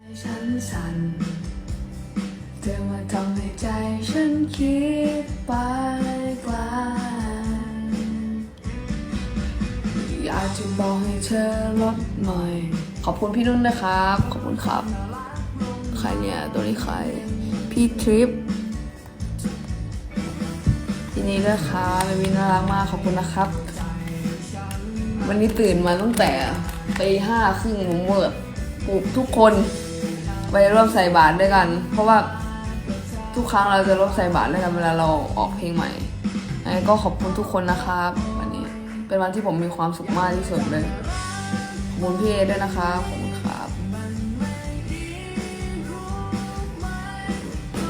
ให้ฉันสั่นเธอมาทำให้ใจฉันคิดไปไกลอยากจะบอกให้เธอลดหน่อย ขอบคุณพี่นุ่นนะครับ ขอบคุณครับ ใครเนี่ย ตัวนี้ใคร พี่ทริปทีนี้ด้วยค่ะเบบีน่ารักมาก ขอบคุณนะครับ วันนี้ตื่นมาตั้งแต่ตีห้าครึ่งผมเวิร์ดปลุกทุกคน ไปร่วมใส่บาตรด้วยกัน เพราะว่าทุกครั้งเราจะร่วมใส่บาตรด้วยกันเวลาเราออกเพลงใหม่ยังไงก็ขอบคุณทุกคนนะครับวันนี้เป็นวันที่ผมมีความสุขมากที่สุดเลยขอบคุณพี่เอด้วยนะครับขอบคุณครับ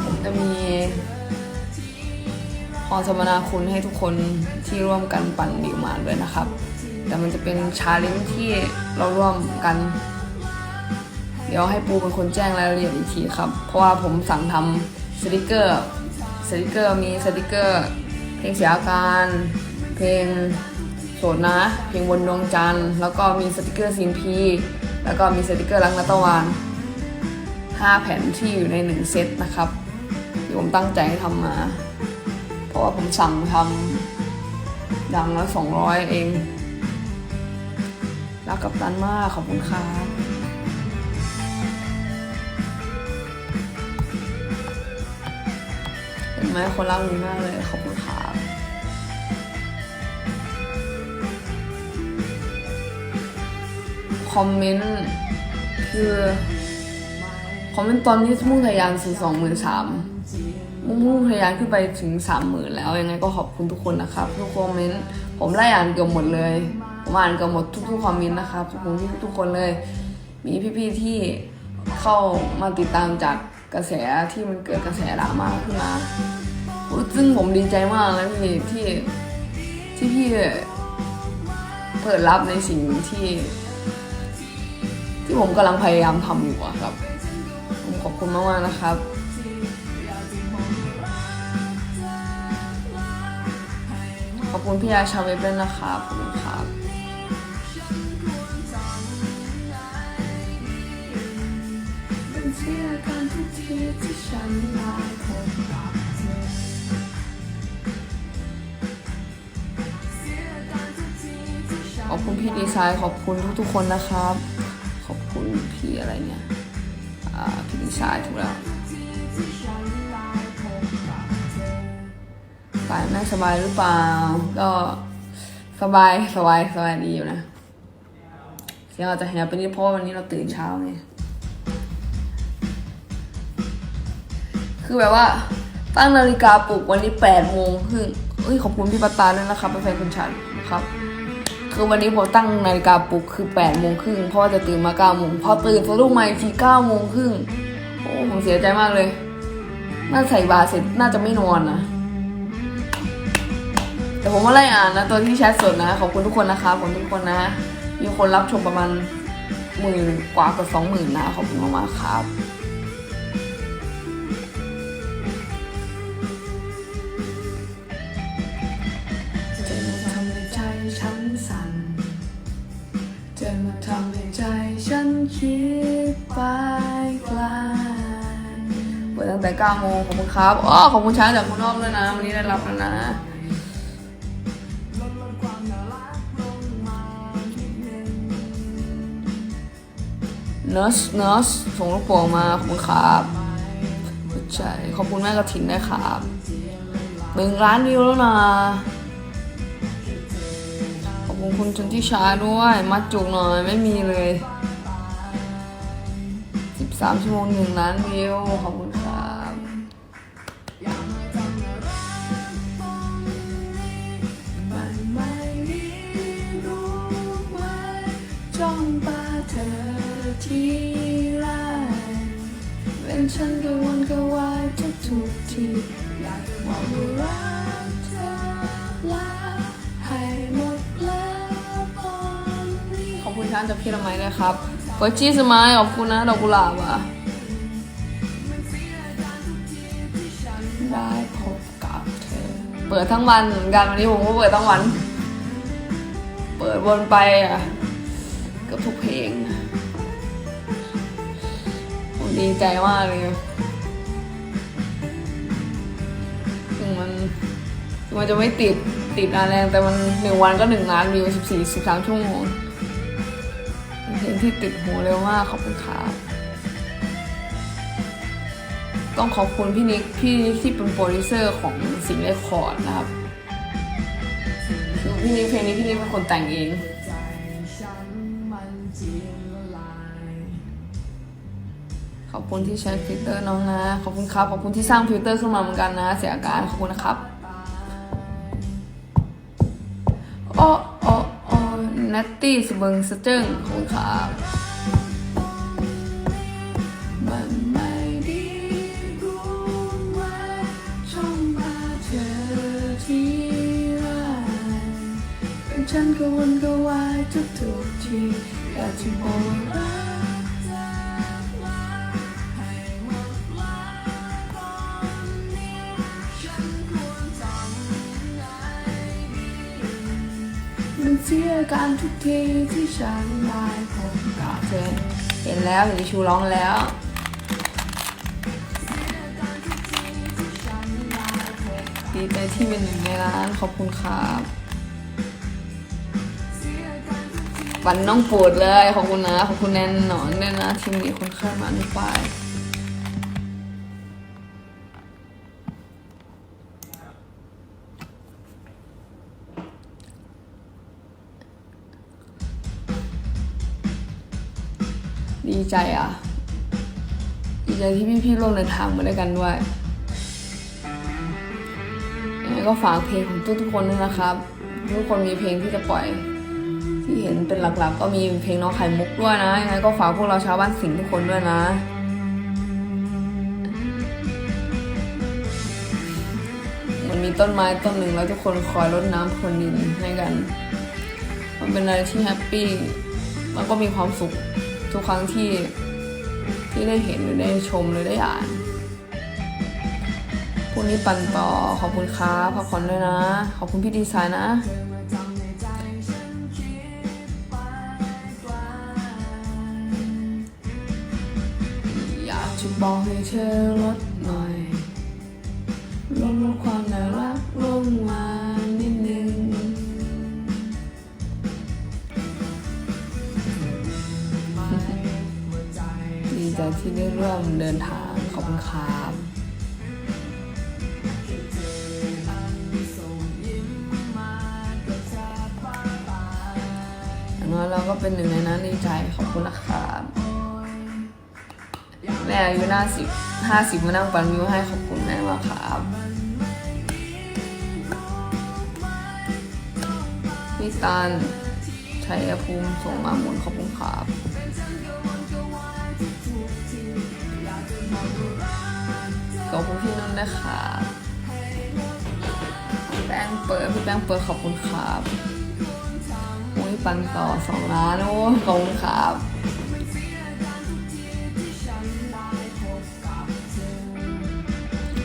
ผมจะมีขอสมนาคุณให้ทุกคนที่ร่วมกันปั่นดิวมาด้วยนะครับ แต่มันจะเป็นชาเลนจ์ที่เราร่วมกัน เดี๋ยวให้ปูเป็นคนแจ้งรายละเอียดอีกทีครับ เพราะว่าผมสั่งทำสติกเกอร์ สติกเกอร์มีสติกเกอร์ เพลงเสียอาการ เพลงโสดนะ เพลงบนดวงจันทร์ แล้วก็มีสติกเกอร์ซีนพี แล้วก็มีสติกเกอร์รักนัตะวันห้าแผ่นที่อยู่ในหนึ่งเซตนะครับที่ผมตั้งใจให้ทำมา เพราะว่าผมสั่งทำดังละสองร้อยเอง รักกับตันมากขอบคุณครับ เห็นไหมคนรักนี้มากเลย ขอบคุณครับคอมเมนต์คือคอมเมนต์ตอนนี้มุ่งทะยานสู่สองหมื่นสามมุ่งทะยานขึ้นไปถึงสามหมื่นแล้ว ยังไงก็ขอบคุณทุกคนนะครับทุกคอมเมนต์ผมไล่อ่านเกือบหมดเลยผมอ่านเกือบหมดทุกๆคอมเมนต์นะครับขอบคุณพี่ทุกคนเลย มีพี่ๆที่เข้ามาติดตามจากกระแสที่มันเกิดกระแสดราม่าขึ้นมา ซึ่งผมดีใจมากนะพี่ที่ที่พี่เปิดรับในสิ่งที่ ที่ผมกำลังพยายามทำอยู่อะครับ ผมขอบคุณมากๆนะครับขอบคุณพี่ยาชาเวฟด้วยนะครับขอบคุณครับ ขอบคุณพี่ดีไซน์ขอบคุณทุกๆคนนะครับ ขอบคุณพี่อะไรเนี่ยพี่ดีไซน์ถูกแล้วสายไม่สบายหรือเปล่า ก็สบายสบายสบายดีอยู่นะเสียงอาจจะแหบไปนิดเพราะว่าวันนี้เราตื่นเช้าไงคือแบบว่าตั้งนาฬิกาปลุกวันนี้แปดโมงครึ่งเอ้ยขอบคุณพี่ปาตาด้วยนะครับเป็นแฟนคุณชันะครับ คือวันนี้ผมตั้งนาฬิกาปลุกคือแปดโมงครึ่งเพราะว่าจะตื่นมาเก้าโมงพอตื่นสะดุ้งมาอีกทีเก้าโมงครึ่งโอ้ผมเสียใจมากเลยน่าใส่บาเสร็จน่าจะไม่นอนนะแต่ผมว่าไล่อ่านนะตัวที่แชทสดนะขอบคุณทุกคนนะครับขอบคุณทุกคนนะ มีคนรับชมประมาณหมื่นกว่ากับสองหมื่นนะขอบคุณมากๆครับ คิดไปไกลเปิดตั้งแต่9โมงขอบคุณครับอ๋อขอบคุณช้างจากคุณอ้อมด้วยนะ วันนี้ได้รับแล้วนะเน r ร์สเน r ร์สส่งลูกโป่งมา ขอบคุณครับหัวใจขอบคุณแม่กระถินด้วยครับหนึ่งล้านวิวแล้วนะขอบคุณคุณชนที่ช้าด้วยมัดจุกหน่อยไม่มีเลย 13ชั่วโมงหนึ่งล้านวิวขอบคุณครับที่ไรเป็นฉันกระวนกระวายทุกทุกทีอยากบอกว่ารักเธอละให้หมดแล้วพอนนี้ขอบคุณช้างจากพี่ละไม้ด้วยครับ กดจี้สมายขอบคุณนะดอกกุหลาบอะได้พบกับเธอ เปิดทั้งวันเหมือนกันวันนี้ผมก็เปิดทั้งวัน เปิดวนไปอะกับทุกเพลงผมดีใจมากเลยถึงมันถึงมันจะไม่ติดติดนานแรงแต่มันหนึ่งวันก็หนึ่งล้านวิวสิบสี่สิบสามชั่วโมง เป็นเพลงที่ติดหูเร็วมากขอบคุณครับต้องขอบคุณพี่นิกพี่นิกที่เป็นโปรดิวเซอร์ของสิงห์เรคคอร์ดนะครับคือพี่นิกเพลงนี้พี่นิกเป็นคนแต่งเองขอบคุณที่ใช้ฟิลเตอร์น้องนะ ขอบคุณครับ ขอบคุณที่สร้างฟิลเตอร์ขึ้นมาเหมือนกันนะ เสียอาการขอบคุณนะครับอ้โอ้โอ้ นัตตี้สเบิงสเจิงขอบคุณครับมันไม่ดีรู้ว่าช่องมาเธอที่ไรเป็นฉันก็วนก็วายทุกทุกๆทีอยากจะบอก การทุกทีที่ฉันได้พบกับเธอเห็นแล้วเห็นดิชูร้องแล้ว ดีใจที่เป็นหนึ่งในร้านขอบคุณครับปันน้องโปรดเลยขอบคุณนะขอบคุณแนนหนอนด้วยนะทีมดีคนข้ามมานุปาย ใจอะดีใจที่พี่ๆร่วมเดินทางมาด้วยกันด้วยยังไงก็ฝากเพลงของทุกๆคนด้วยนะครับ ทุกคนมีเพลงที่จะปล่อย ที่เห็นเป็นหลักๆ ก็มีเพลงน้องไข่มุกด้วยนะยังไงก็ฝากพวกเราชาวบ้านสิงห์ทุกคนด้วยนะมันมีต้นไม้ต้นหนึ่งแล้วทุกคนคอยรดน้ำพรวนดินให้กัน มันเป็นอะไรที่แฮปปี้ มันก็มีความสุข ทุกครั้งที่ที่ได้เห็นหรือได้ชมหรือได้อ่านพรุ่งนี้ปั่นต่อขอบคุณครับพักผ่อนด้วยนะ ขอบคุณพี่ดีไซน์นะอยากจะบอกให้เธอลดหน่อย เดินทาง ขอบคุณครับอย่างน้อยเราก็เป็นหนึ่งในนั้นดีใจ ขอบคุณนะครับแม่อายุน่าสิบห้าสิบมานั่งปันวิวให้ขอบคุณแม่มากครับพี่ตันชัยภูมิส่งมาหมุนขอบคุณครับ ขอบคุณพี่นุ่นนะคะแป้งเปิดพี่แป้งเปิดขอบคุณครับโอ้ยปันต่อสองล้านโอ้ขอบคุณครับ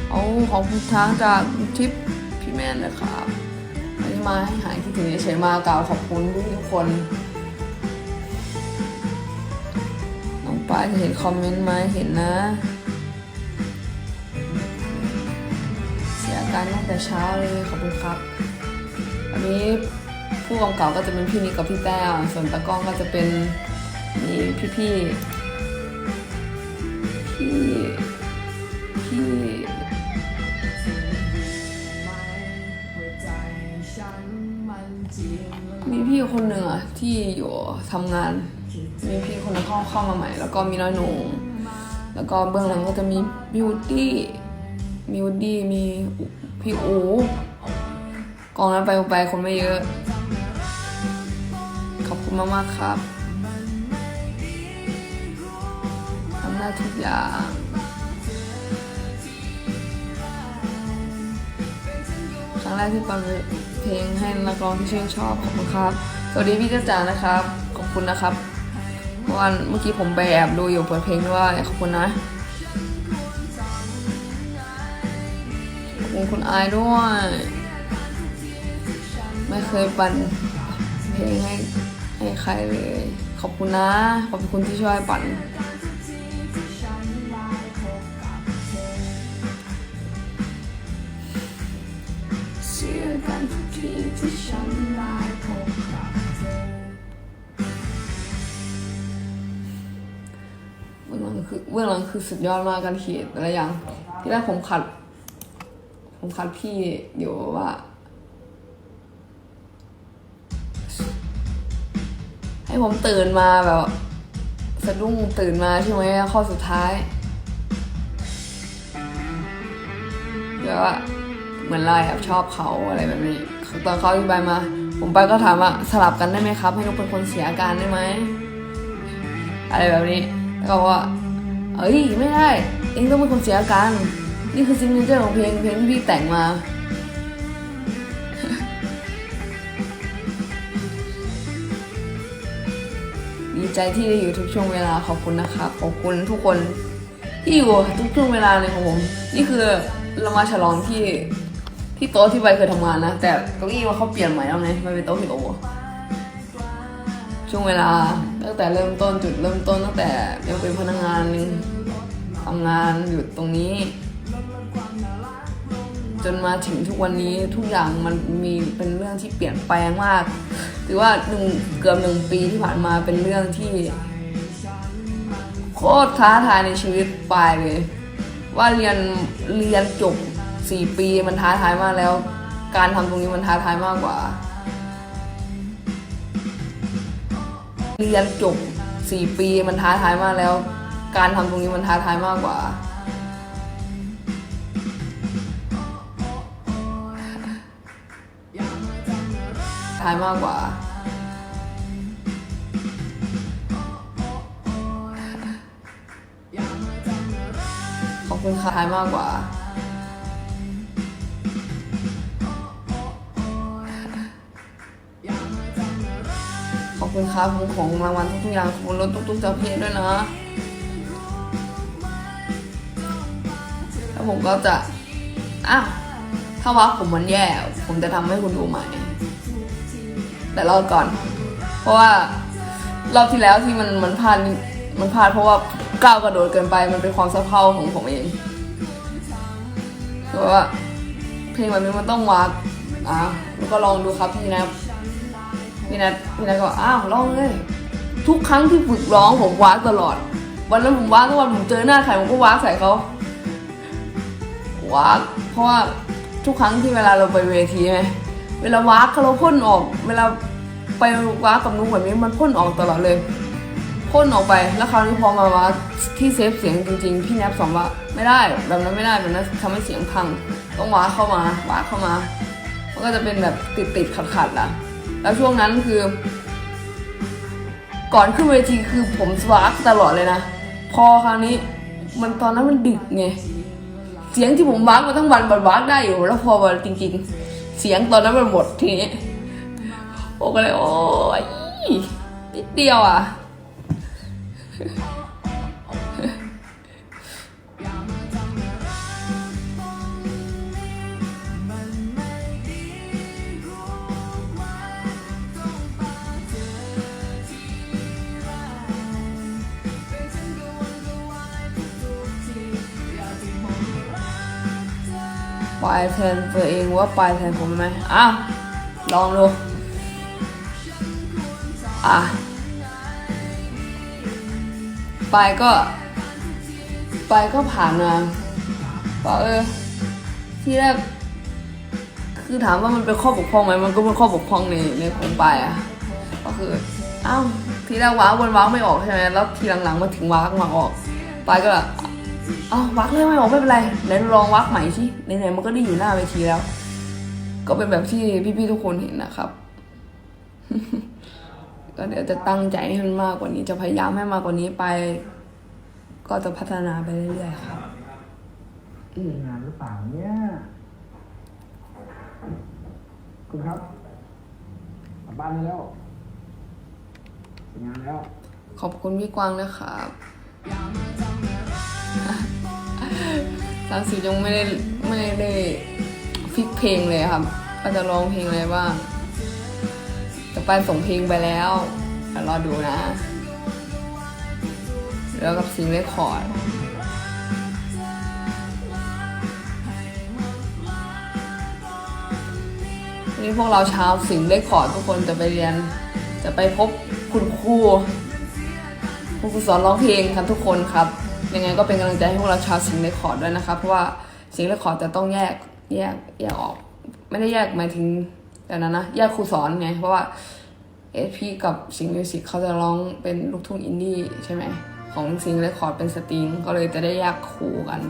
โอ้ขอบคุณทางจากทิปพี่แมนนะครับอันนี้มาให้หายคิดถึงเฉยมากล่าวขอบคุณทุกคนน้องป้ายเห็นคอมเมนต์ไหมเห็นนะ การตั้งแต่เช้าเลยขอบคุณครับ อันนี้ผู้กำกับก็จะเป็นพี่นิกกับพี่แต้วส่วนตากล้องก็จะเป็นมีพี่พี่พี่พี่มีพี่คนหนึ่งอะที่อยู่ทำงาน มีพี่คนนึงเข้าเข้ามาใหม่ แล้วก็มีน้อยหนูแล้วก็เบื้องหลังก็จะมีบิวตี้ มีวูดดี้ มี พี่อูกองนั้นไปไปคนไม่เยอะ ขอบคุณมาก ๆ ครับทำได้ทุกอย่างครั้งแรกที่ฟังเพลงให้นักร้องที่ชื่นชอบขอบคุณครับ สวัสดีพี่เจ้าจ๋านะครับ ขอบคุณนะครับเมื่อวันเมื่อกี้ผมไปแอบดูอยู่เปิดเพลงด้วยขอบคุณนะ คุณไอาด้วย ไม่เคยปั่นเพลงให้ให้ใครเลย ขอบคุณนะ ขอบคุณที่ช่วยปั่นเวอกัรังลังคือเวองหลังคือสุดยอดมากการเขียนอะไรอย่างที่แรกผมขัด ผมขัดพี่อยู่ว่าให้ผมตื่นมาแบบ สะดุ้งตื่นมาใช่ไหมข้อสุดท้ายเดี๋ยวว่าเหมือนเราแอบชอบเขาอะไรแบบนี้ตอนเขาอธิบายมา ผมไปก็ถามว่าสลับกันได้ไหมครับ ให้นุกเป็นคนเสียอาการได้ไหมอะไรแบบนี้แล้วก็ว่าเอ้ยไม่ได้เองต้องเป็นคนเสียอาการ นี่คือซิงเกิลของเพลงเพลงที่พี่แต่งมา ดีใจที่ได้อยู่ทุกช่วงเวลาขอบคุณนะครับขอบคุณทุกคนที่อยู่ทุกช่วงเวลาเลยของผมนี่คือเรามาฉลองที่ที่โต๊ะที่ใบเคยทำงานนะ แต่เก้าอี้ว่าเขาเปลี่ยนใหม่แล้วไงมันเป็นโต๊ะฮิโอช่วงเวลาตั้งแต่เริ่มต้นจุดเริ่มต้นตั้งแต่ยังเป็นพนักงานทำงานอยู่ตรงนี้ จนมาถึงทุกวันนี้ทุกอย่างมันมีเป็นเรื่องที่เปลี่ยนแปลงมาก ถือว่าหนึ่งเกือบหนึ่งปีที่ผ่านมาเป็นเรื่องที่โคตรท้าทายในชีวิตปลายเลย ว่าเรียนเรียนจบสี่ปีมันท้าทายมากแล้ว การทำตรงนี้มันท้าทายมากกว่า เรียนจบสี่ปีมันท้าทายมากแล้ว การทำตรงนี้มันท้าทายมากกว่า ท้ายมากกว่า ขอบคุณค่ะท้ายมากกว่า ขอบคุณครับผมของรางวัลทุกๆอย่างขอบคุณรถทุกๆเจ้าเพศด้วยนะ แล้วผมก็จะ อ้าว ถ้าว่าผมมันแย่ ผมจะทำให้คุณดูใหม่ แต่รอก่อน เพราะว่ารอบที่แล้วที่มันมันพลาดมันพลาดเพราะว่าก้าวกระโดดเกินไปมันเป็นความสะเพร่าของผมเองเพราะว่าเพลงแบบนี้มันต้องวากอะแล้วก็ลองดูครับพี่นะพี่นัทพี่นัทก็อ้าวลองเลยทุกครั้งที่ฝึกร้องผมวากตลอด วันนั้นผมวากทุกวันผมเจอหน้าใครผมก็วากใส่เขาวากเพราะว่าทุกครั้งที่เวลาเราไปเวทีไหม เวลาว้าเราพ่นออก เวลาไปว้ากับนุ้งแบบนี้มันพ่นออกตลอดเลยพ่นออกไป แล้วคราวนี้พอมาวาที่เซฟเสียงจริง ๆ พี่แนบสอนว่าไม่ได้แบบนั้นไม่ได้แบบนั้นทำให้เสียงพัง ต้องว้าเข้ามาว้าเข้ามา มันก็จะเป็นแบบติดติดขัดๆล่ะ แล้วช่วงนั้นคือ ก่อนขึ้นเวทีคือผมสวากตลอดเลยนะ พอคราวนี้มันตอนนั้นมันดึกไงเสียงที่ผมวากมาทั้งวันบัดวากได้อยู่แล้วพอวันจริง ๆ เสียงตอนนั้นมันหมดทีนี้ผมก็เลยโอ้ยนิดเดียวอะ ปลายแทนตัวเองว่าปลายแทนผมไหมอ้าวลองดูอะปลายก็ปลายก็ผ่านมาบอกเออที่แรกคือถามว่ามันเป็นข้อบกพร่องไหมมันก็เป็นข้อบกพร่องในในของปลายอะก็คืออ้าวทีแรกว้าวนว้าวไม่ออกใช่ไหมแล้วทีหลังๆมาถึงว้าวมาออกปลายก็แบบ อ้าววักเลยไม่ออกไม่เป็นไรไหนลองวักใหม่สิไหนๆมันก็ได้อยู่หน้าเวทีแล้ว ก็เป็นแบบที่พี่ๆทุกคนเห็นนะครับ ก็เดี๋ยวจะตั้งใจให้มันมากกว่านี้ จะพยายามให้มากกว่านี้ไป ก็จะพัฒนาไปเรื่อยๆครับอืมงานหรือเปล่าเนี่ยคุณครับกลับบ้านได้แล้วเสร็จงานแล้ว ขอบคุณพี่กวางนะครับ สามสิบยังไม่ได้ไม่ได้ฟิกเพลงเลยครับก็จะร้องเพลงอะไรบ้างจะไปส่งเพลงไปแล้วเดี๋ยวรอดูนะ แล้วกับซิงเรคคอร์ดนนี้พวกเราชาวสิงห์เรคคอร์ดทุกคนจะไปเรียน จะไปพบคุณครูผู้ฝึกสอนร้องเพลงกันทุกคนครับ ยังไงก็เป็นกำลังใจให้พวกเราชาวสิงห์เรคคอร์ดด้วยนะครับเพราะว่าสิงห์เรคคอร์ดจะต้องแยกแยกแยกออก ไม่ได้แยกหมายถึงแต่นั้นนะแยกครูสอนไง เพราะว่าเอพีกับสิงห์มิวสิกเขาจะร้องเป็นลูกทุ่งอินดี้ใช่ไหมของสิงห์เรคคอร์ดเป็นสตริงก็เลยจะได้แยกครูกัน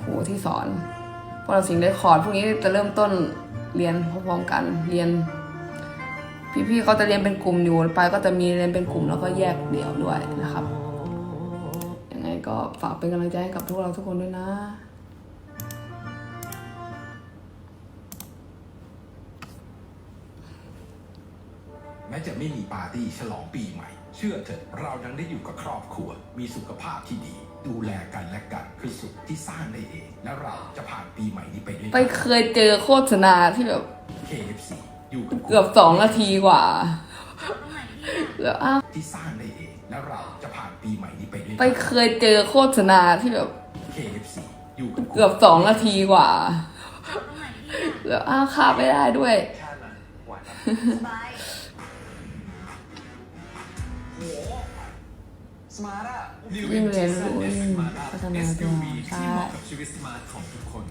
ครูที่สอนพวกเราสิงห์เรคคอร์ดพวกนี้จะเริ่มต้นเรียนพร้อมๆกันเรียนพี่ๆเขาจะเรียนเป็นกลุ่มอยู่ไปก็จะมีเรียนเป็นกลุ่มแล้วก็แยกเดี่ยวด้วยนะครับ ก็ฝากเป็นกำลังใจให้กับพวกเราทุกคนด้วยนะ แม้จะไม่มีปาร์ตี้ฉลองปีใหม่ เชื่อเถอะเรายังได้อยู่กับครอบครัว มีสุขภาพที่ดี ดูแลกันและกันคือสุขที่สร้างได้เอง และเราจะผ่านปีใหม่นี้ไปด้วยไปกัน เคยเจอโฆษณาที่แบบ KFC อยู่กับเกือบสองนาทีกว่า แล้วอ้าว ที่สร้างได้เอง และเราจะผ่านปีใหม่นี้ ไปด้วยไปกันเคยเจอโฆษณาที่แบบ KFC อยู่กับเกือบสองนาทีกว่าแล้วอ้าวข้ามไม่ได้ด้วยสมาร์ทอะยิ่งเรียนรู้ยิ่งพัฒนาตัวใช่ที่เหมาะกับชีวิตสมาร์ทของทุกคน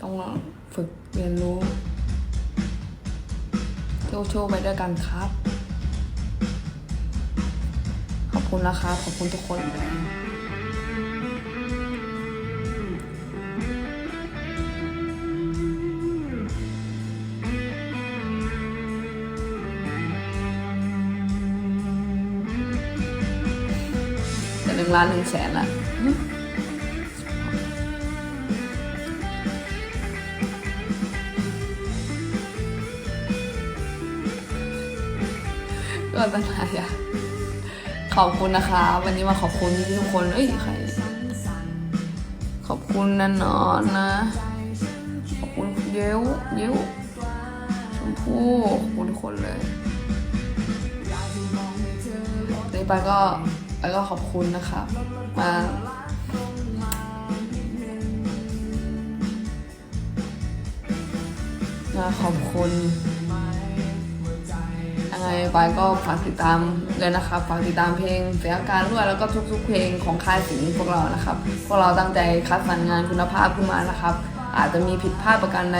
ต้องฝึกเรียนรู้โชว์โชว์ไปด้วยกันครับขอบ คุณนะครับขอบคุณทุกคนจะหนึ่งล้านหนึ่งแสนละก็ตั้งหลายอย่าง ขอบคุณนะคะ วันนี้มาขอบคุณทุกคนเอ้ยใครขอบคุณนันนอนนะ ขอบคุณเย้วเย้วชมพู่ขอบคุณทุกคนเลยนี่ไปก็ไปก็ขอบคุณนะคะมามาขอบคุณ ยังไงไปก็ฝากติดตามเลยนะครับฝากติดตามเพลงเสียอาการด้วยแล้วก็ทุกๆเพลงของค่ายสิงพวกเรานะครับ พวกเราตั้งใจคัดสรรงานคุณภาพขึ้นมานะครับ อาจจะมีผิดพลาดประการใด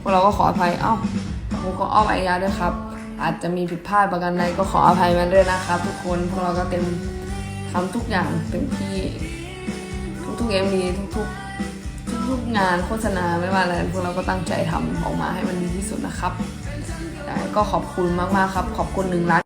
พวกเราก็ขออภัยเอ้าผมก็อ้อมไอยาด้วยครับ อาจจะมีผิดพลาดประการใดก็ขออภัยมาด้วยนะครับ ทุกคนพวกเราก็เต็มทำทุกอย่างเต็มที่ทุกๆเอ็มดีทุกๆทุกๆงานโฆษณาไม่ว่าอะไรพวกเราก็ตั้งใจทำออกมาให้มันดีที่สุดนะครับ ก็ขอบคุณมากๆครับ ขอบคุณหนึ่งล้าน